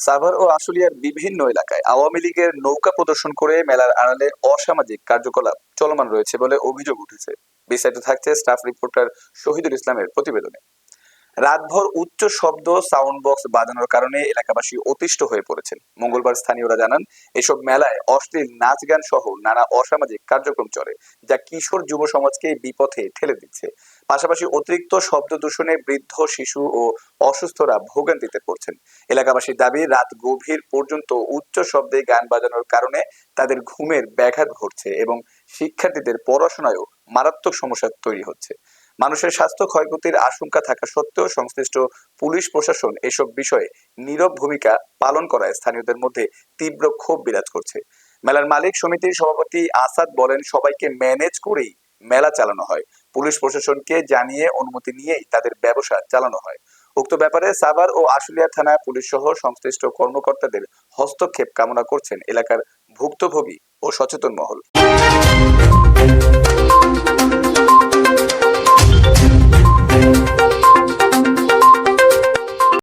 সাভার ও আশুলিয়ার বিভিন্ন এলাকায় আওয়ামী লীগের নৌকা প্রদর্শন করে মেলার আড়ালে অসামাজিক কার্যকলাপ চলমান রয়েছে বলে অভিযোগ উঠেছে। বিস্তারিত থাকছে স্টাফ রিপোর্টার শহীদুল ইসলামের প্রতিবেদনে। রাতভর উচ্চ শব্দ সাউন্ড বক্স বাজানোর কারণে এলাকাবাসী অতিষ্ঠ হয়ে পড়েছেন। মঙ্গলবার স্থানীয়রা জানান, এসব মেলায় অশ্লীল নাচ গান সহ নানা অসামাজিক কার্যক্রম চলে, যা কিশোর যুব সমাজকে বিপথে ঠেলে দিচ্ছে। পাশাপাশি অতিরিক্ত শব্দ দূষণে বৃদ্ধ, শিশু ও অসুস্থরা ভোগান্তিতে পড়ছেন। এলাকাবাসীর দাবি, রাত গভীর পর্যন্ত উচ্চ শব্দে গান বাজানোর কারণে তাদের ঘুমের ব্যাঘাত ঘটছে এবং শিক্ষার্থীদের পড়াশোনায়ও মারাত্মক সমস্যা তৈরি হচ্ছে। মানুষের স্বাস্থ্য ক্ষয়ক্ষতির আশঙ্কা থাকা সত্ত্বেও সংশ্লিষ্ট পুলিশ প্রশাসন এসব বিষয়ে নীরব ভূমিকা পালন করায় স্থানীয়দের মধ্যে তীব্র ক্ষোভ বিরাজ করছে। মেলার মালিক সমিতির সভাপতি আসাদ বলেন, সবাইকে ম্যানেজ করেই মেলা চালানো হয়। পুলিশ প্রশাসনকে জানিয়ে অনুমতি নিয়েই তাদের ব্যবসা চালানো হয়। উক্ত ব্যাপারে সাভার ও আশুলিয়া থানা পুলিশ সহ সংশ্লিষ্ট কর্মকর্তাদের হস্তক্ষেপ কামনা করছেন এলাকার ভুক্তভোগী ও সচেতন মহল।